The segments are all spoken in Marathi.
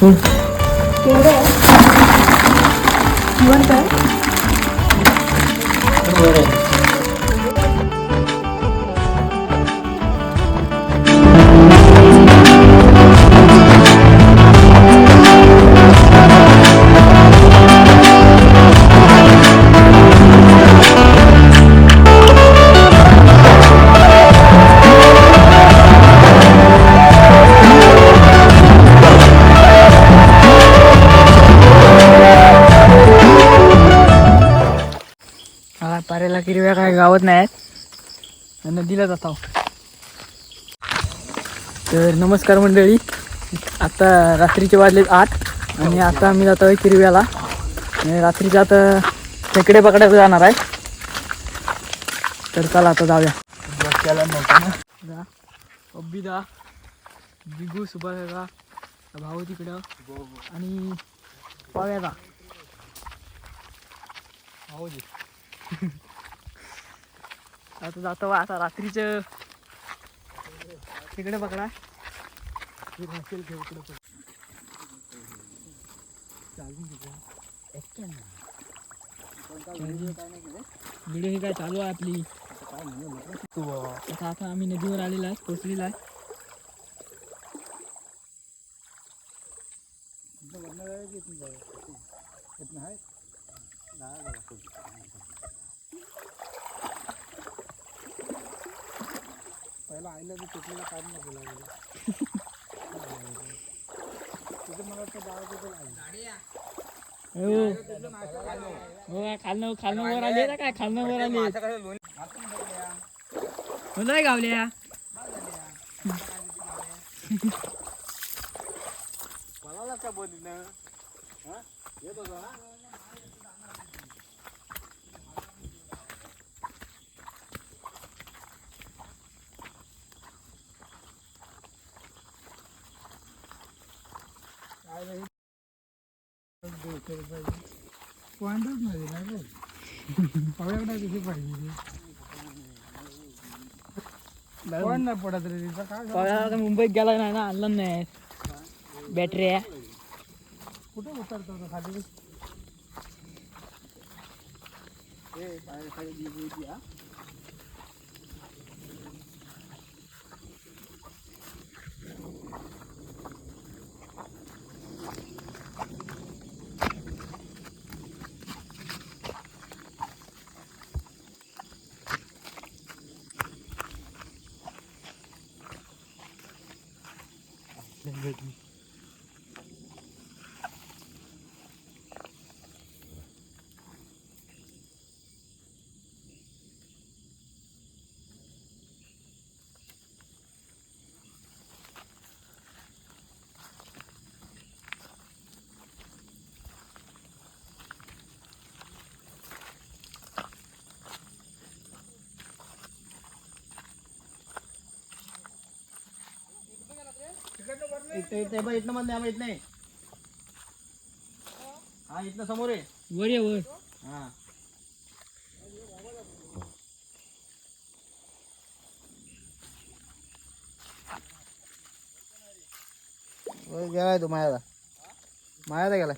केवढं आहे जिवंत आहे हा किरव्या काय गावत नाहीत नदीला जातो तर नमस्कार मंडळी. आता रात्रीचे वाजलेत आठ आणि आता आम्ही जातो आहे किरव्याला आणि रात्रीच्या आता खेकडे पकडायला जाणार आहे. तर चला आता जाऊया. अब्बिदा बिगू सुभाषा भाऊ तिकडं. आणि पाव्याचा आता जातो आता रात्रीचं. तिकडे पकडा व्हिडिओ ही काय चालू आहे आपली? आता आता आम्ही नदीवर आलेला आहे पोचलेला आहे. पहिला आईला बी तुटलेला काय नको लागलं. तिथे मला वाटतं दहा रुपये लागले हो हो खालनं खालनं वर आले ना काय खालनं वर आले? नाही गावल्या. मला का बोलली ना. हे? बघा पॉइंटच नाही कशी पाहिजे पॉइंट नाही पडत रे तिचा काय मुंबईत गेला नाही ना आणलं नाही. आहे. कुठे उतरतो तो खाली verdim. इथं इथं बघ इथनं मध्ये आम्ही इथं नाही हा इथनं समोर आहे. वर ये वर. हा. वर गेलाय तो मायाला. मायाला गेलाय.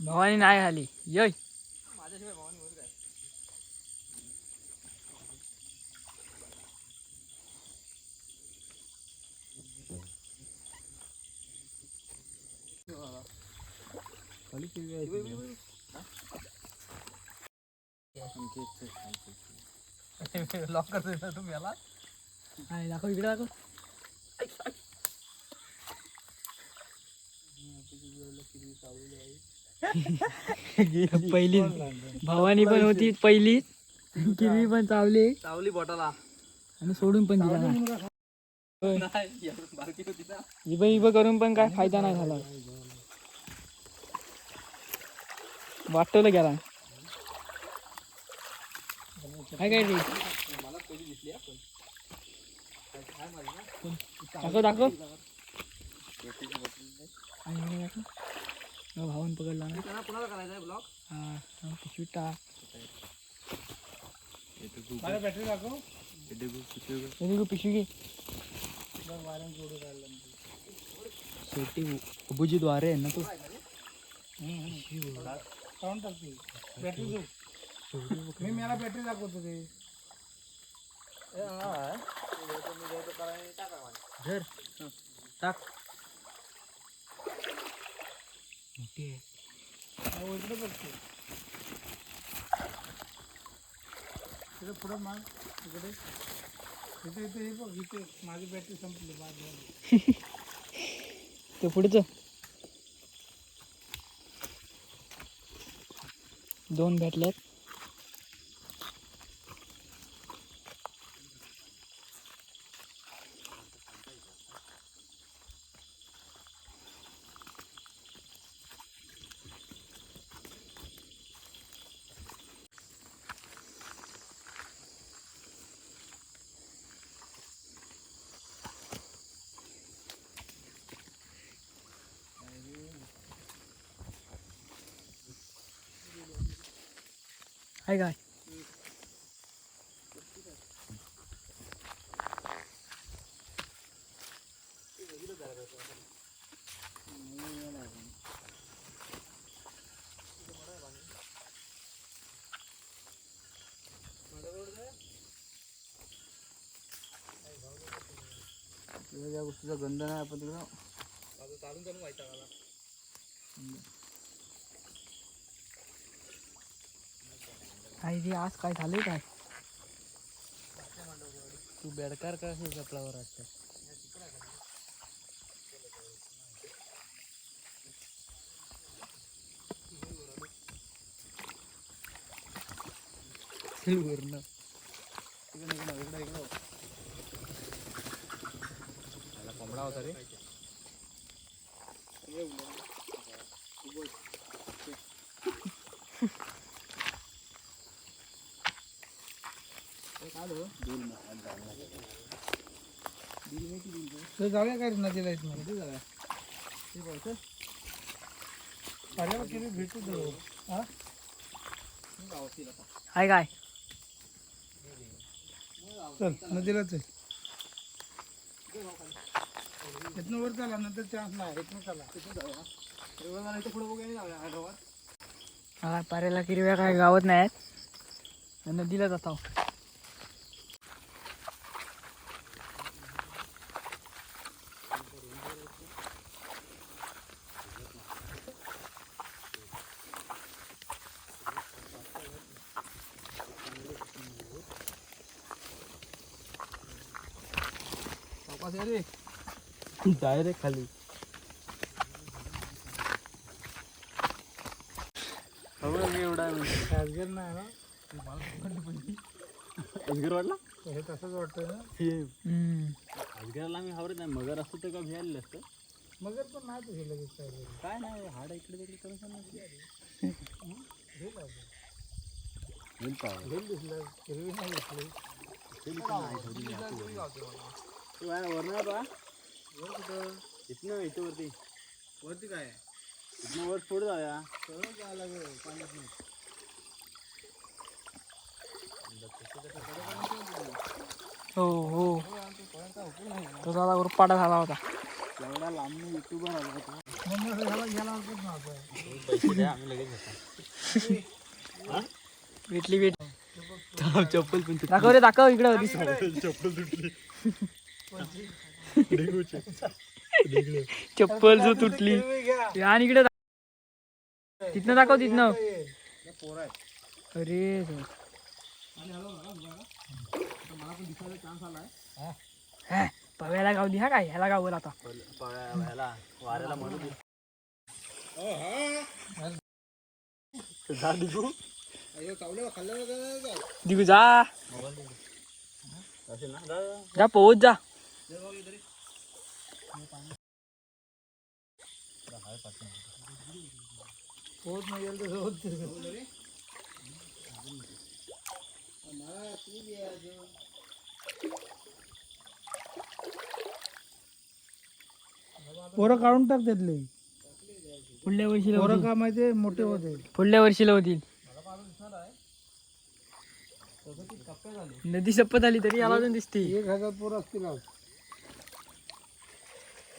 भवानी नाही आली यय लॉक करतो तुम्ही याला आहे, दाखव इकडे दाखव पहिली भवानी पण होती पहिली किरवी पण चावली. चावली बॉटला. आणि सोडून पण दिला इब इब करून पण काय फायदा नाही झाला. वाटवलं गेला. काय काय दाखव दाखव. भावान पकडला ना. कुणाला करायचा आहे ब्लॉक हा हा, पिशवीत टाक. मला बॅटरी दाखव. हे पिशवी घे. शेवटी आहे ना तो. टाकते बॅटरी मी मला बॅटरी दाखवतो ते. धर. टाक. आहे इकडे बघतो इकडे पुढं माग इकडे. इथे इथे हे बघ इथे. माझी बॅटरी संपली बाद ते पुढचं दोन भेटल्यात आहे काय या गोष्टीचा गंध नाही आपण तिकडं काही जे आज काय झालंय काय? तू बेडकार का आपल्यावर वाटतं कोंबडा होता रे. ते जाऊया काय नदीला मला जाऊया. किती भेटू दे हा. आहे काय? चल नदीलाच आहे इथनं वर चला नंतर चान्स नाही. इथनं चला. मला पाऱ्याला किरव्या काय गावत नाही आहेत नदीला जातो डायरेक्ट खाली. एवढा राजगीर नाही ना? अजगर वाटला हे तसंच वाटतं ना? हम्म. अजगराला आम्ही हावरत नाही. मगर असतो तर का भ्यायला असतं मगर पण नाही तुझे लगेच काय नाही हाड इकडे तिकडे करून सांगा घेऊन दिसलं हिरवी नाही दिसली. वरणार बा इथनं इथं वरती वरती काय? इथनं वर पुढे जाऊया. हो हो. तो झाला होता. एवढा लांब युट्यूबर आला होता. भेटली भेट. चप्पल पण दाखव रे दाखव इकडं दिस चप्पल जो तुटली. आणि इकडे तिथनं दाखव तिथनं. अरे. हा, पव्याला गावली हा काय? ह्याला गावल आता. वाऱ्याला दिगू दिगू जा असेल ना? जा जा पोहोच जा. होत नाही गेलं तर होत नाही. पोरं काढून टाक त्यातले पुढल्या वर्षी पोरं का माहिती मोठे होते पुढल्या वर्षी लावतील नदी सप्पत आली तरी याला अजून दिसते एक हजार पोरं असतील आज.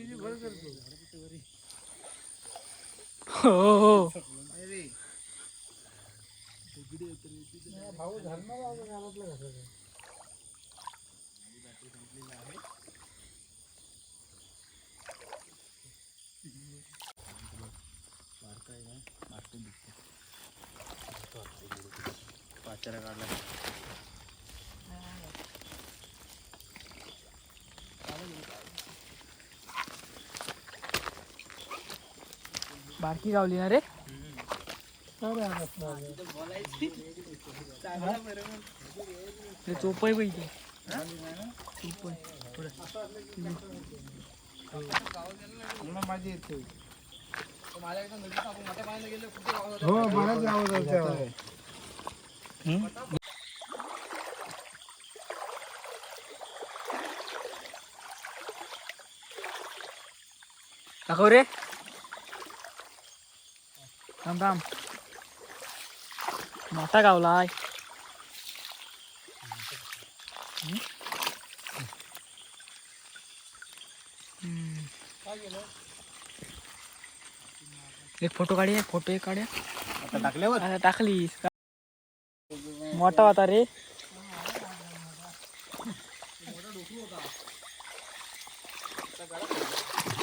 ना काय. कशीची भर करतो हो हो भाऊ झालं ना बाबा गावातलं घासाचं. पाचारा काढला बारकी गावली ना रे. चोपाय मला माझी येते हो बऱ्याच आवाज आहे त्यावर. दाखव रे. मोठा गावलाय हम्म? हम्म. एक फ़ोटो काढूया फ़ोटो एक काढूया आता टाकल्यावर? आता टाकलीस का मोठा होता रे.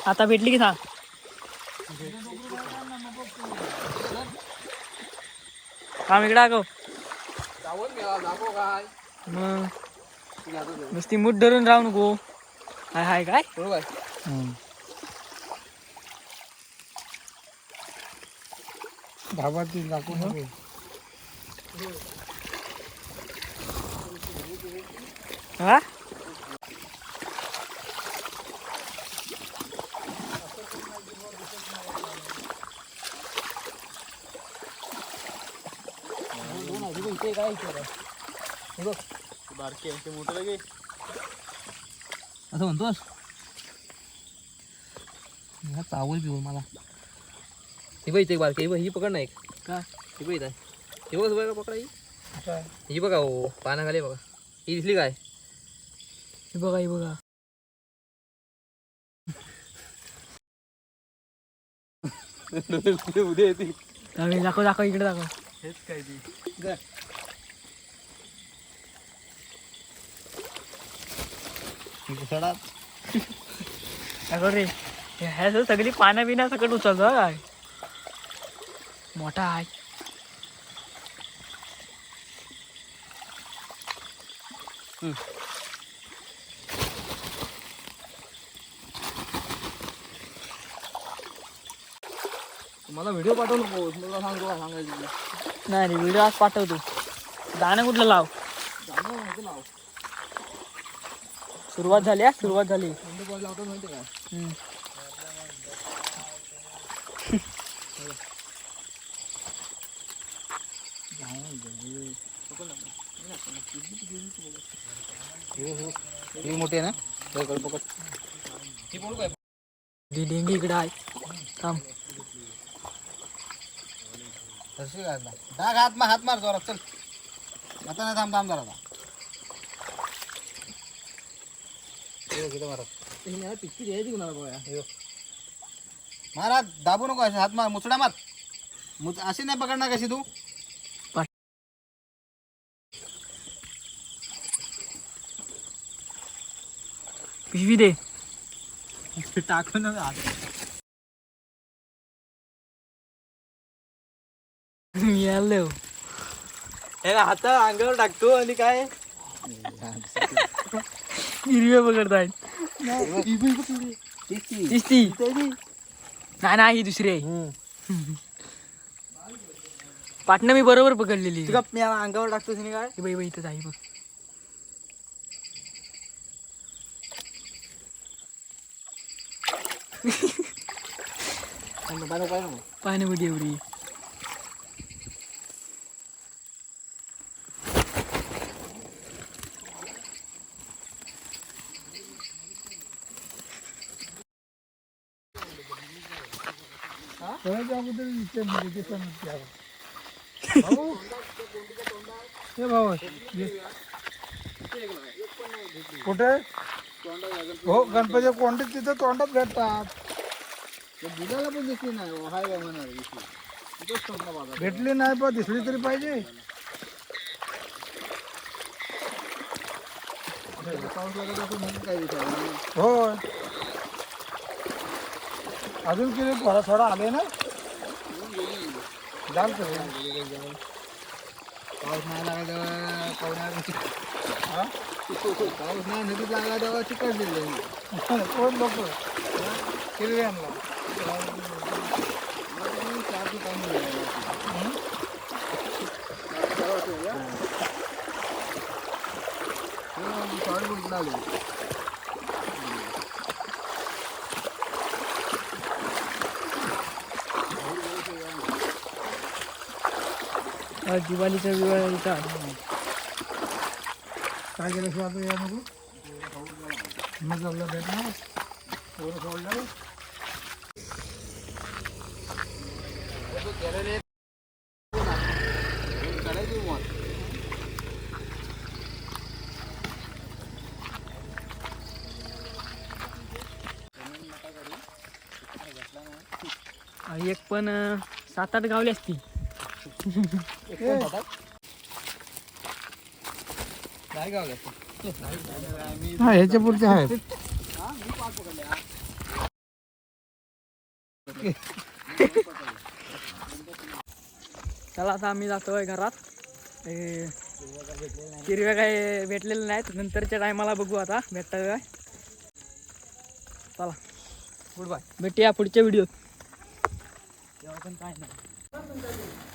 आता भेटली की सांग. काम इकडे आगो. मग. नुसती मूठ धरून राहू नको. हाय हाय काय? धाबातील दाखवू नको. हा? बारके ते मोठं लगे. असं म्हणतोस? हा चावल पिऊन मला. ही बघ इथे बारके ही पकड ना एक. का? ही बघ इथं. ही बघ बघा पकडा ही. काय? ही बघा हो पानाखाली बघा. ही दिसली काय? हे बघा हे बघा. उद्या येते. दाखव दाखव इकडे दाखव. हेच काय ती? दाखव रे ह्या सगळी पाण्या बिना सकट काय मोठा आहे. मला व्हिडिओ पाठवू नको मला सांगतो काय सांगायचं. नाही रे व्हिडिओ आज पाठवतो दाणं कुठलं लाव? नाव सुरुवात झाली हा? सुरुवात झाली. हम्म. ही मोठी आहे ना? पकड पकड. बोलू काय डी डेंगी इकडे आहे. थांब. हात मार हात मार जोरात. चल. आता नाही थांब थांब जरा. हे. हे बघ. मारा दाबू नको असे हात मार मुचडा मार. मुच अशी नाही पकडणार कशी तू? पिशवी दे. टाकून यायला हात. अंगावर टाकतो आणि काय? हिरव्या पकडतायत दिसती. नाही नाही ही दुसरी आहे. पाटणं मी बरोबर पकडलेली मी अंगावर टाकतोस नाही काय? बाई बाई इथं आहे बघ. पाण्यामध्ये एवढी. अगोदर meditation द्यावं. भाऊ. हे भाऊ. कुठे? हो गणपती कोंडे तिथं तोंडात भेटतात. दुधाला पण दिसली नाही हाय दिसली. भेटली नाही पण दिसली तरी पाहिजे. पाऊस लागत असं म्हणून काय दिसायला हो अजून किती? थोडा थोडा आले ना? जाल तर पाऊस नाही लागला तेव्हा पाहुण्या हा? पाऊस नाही नदीत लागला तेव्हा चिकट दिले कोण लोक किरव्यांना चार ते पाणी दिलं आले आज दिवाळीचा वेळ इथं काय केलं शिवाय आता या नको? मग आपलं भेटणार? पोरं सोडलं एक पण सात आठ गावली असती हा ह्याच्या पुढचे आहेत. चला आता आम्ही जातोय घरात. हिरव्या काय भेटलेल्या नाहीत. नंतरच्या टायमाला बघू आता. भेटता काय चला. गुड बाय भेटूया पुढच्या व्हिडिओ तेव्हा पण काय नाही